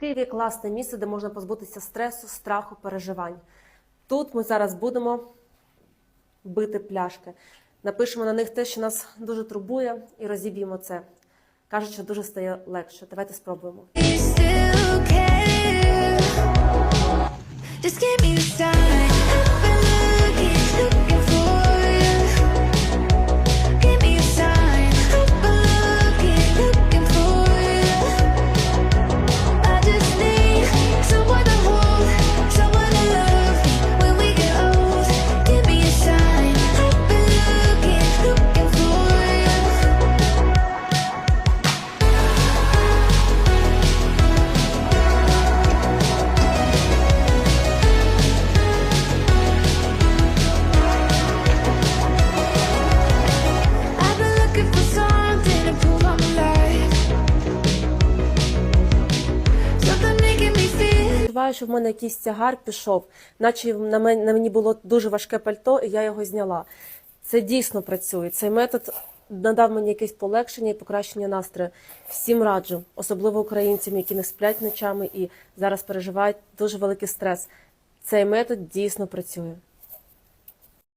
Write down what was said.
Києві класне місце, де можна позбутися стресу, страху, переживань. Тут ми зараз будемо бити пляшки. Напишемо на них те, що нас дуже турбує, і розіб'ємо це. Кажуть, що дуже стає легше. Давайте спробуємо. Just give me the sign. Відчуваю, що в мене якийсь тягар пішов, наче на мен- на мені було дуже важке пальто, і я його зняла. Це дійсно працює. Цей метод надав мені якесь полегшення і покращення настрою. Всім раджу, особливо українцям, які не сплять ночами і зараз переживають дуже великий стрес. Цей метод дійсно працює.